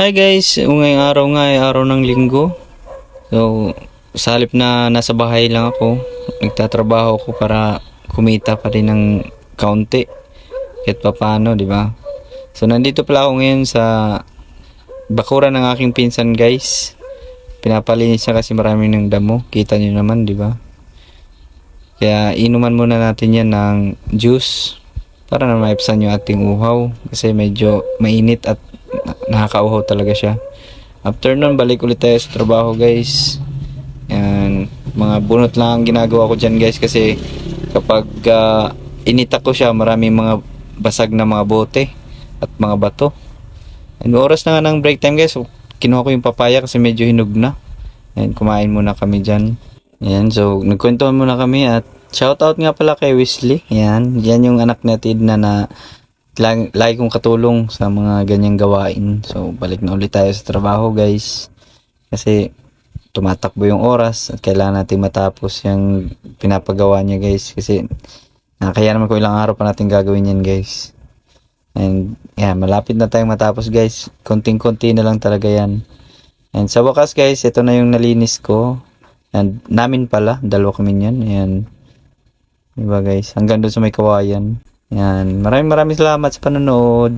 Hi guys, ngayong araw nga ay araw ng linggo. So, sa halip na nasa bahay lang ako, nagtatrabaho ako para kumita pa rin ng kaunti. Kahit pa paano, di ba? So, nandito pala ako ngayon sa bakuran ng aking pinsan guys. Pinapalinis niya kasi marami ng damo. Kita niyo naman, di ba? Kaya inuman muna natin yan ng juice para na maipsan yung ating uhaw kasi medyo mainit at nakakauhaw talaga siya. After nun, balik ulit tayo sa trabaho guys. Yan, mga bunot lang ang ginagawa ko dyan guys kasi kapag ah, inita ko siya, maraming mga basag na mga bote at mga bato. And oras na nga ng break time guys, so, kinuha ko yung papaya kasi medyo hinog na. And kumain muna kami dyan. Yan, so nagkwentuhan muna kami at shoutout nga pala kay Wesley. Yan, yan yung anak natin na na lagi, lagi kong katulong sa mga ganyang gawain. So balik na ulit tayo sa trabaho guys. Kasi tumatakbo yung oras at kailangan natin matapos yung pinapagawa niya guys. Kasi nakakaya naman ko ilang araw pa natin gagawin yan guys. And yeah, malapit na tayong matapos guys. Konting-konti na lang talaga yan. And sa wakas guys, ito na yung nalinis ko. And namin pala, dalawa kami niyan. Ayan. Diba guys? Hanggang doon sa may kawayan. Yan. Maraming maraming salamat sa panonood.